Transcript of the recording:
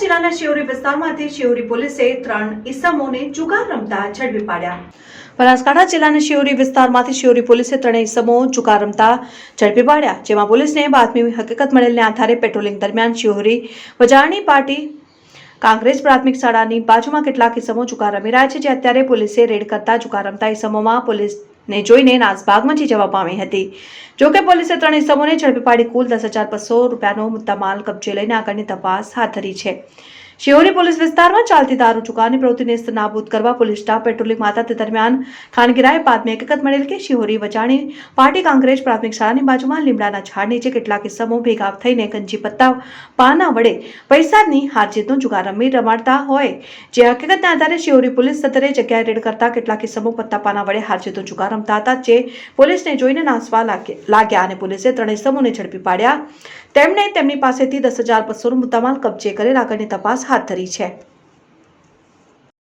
જિલ્લાના શિવરી વિસ્તારમાંથી શિવરી પોલીસે ત્રણ ઈસમોને જુગાર રમતા ઝડપી પાડ્યા. બનાસકાંઠા જિલ્લાના શિવરી વિસ્તારમાંથી શિવરી પોલીસે ત્રણેય ઈસમો જુગાર રમતા ઝડપી પાડ્યા, જેમાં પોલીસને બાતમી હકીકત મળેલને આધારે પેટ્રોલિંગ દરમિયાન શિવરી વજારણી પાર્ટી કાંગ્રેસ પ્રાથમિક શાળાની બાજુમાં કેટલાક ઇસમો જુગાર રમી રહ્યા છે, જે અત્યારે પોલીસે રેડ કરતા જુગાર રમતા ઇસમોમાં પોલીસને જોઈને નાસભાગ મચી જવા પામી હતી. જોકે પોલીસે ત્રણ ઇસમોને ઝડપી પાડી કુલ દસ હજાર બસો રૂપિયાનો મુદ્દામાલ કબજે લઈને આગળની તપાસ હાથ ધરી છે. શિવરી પોલીસ વિસ્તારમાં ચાલતી દારૂ ચુકાની પ્રવૃત્તિને નાબૂદ કરવા પોલીસ સ્ટાફ પેટ્રોલિંગમાં હતા તે દરમિયાન ખાનગીરાએ બાતમી હકીકત મળેલ કે શિહોરી વચાણી પાર્ટી કોંગ્રેસ પ્રાથમિક શાળાની બાજુમાં લીમડાના ઝાડ નીચે કેટલાક કિસ્સામો ભેગા થઈને ગંજી પત્તા પાના વડે પૈસાની હારજીતનો જુગાર રમી રમાડતા હોય. જે હકીકતના આધારે શિહોરી પોલીસ સતરે જગ્યાએ રેડ કરતા કેટલાક કિસ્સામો પત્તા પાના વડે હારજીતનો જુગાર રમતા હતા, જે પોલીસને જોઈને નાસવા લાગે- લાગ્યા અને પોલીસે ત્રણેય સમૂહને ઝડપી પાડ્યા. તેમણે તેમની પાસેથી દસ હજાર બસોનો મુદ્દામાલ કબજે કરેલ, આગળની તપાસ હાથ ધરી છે.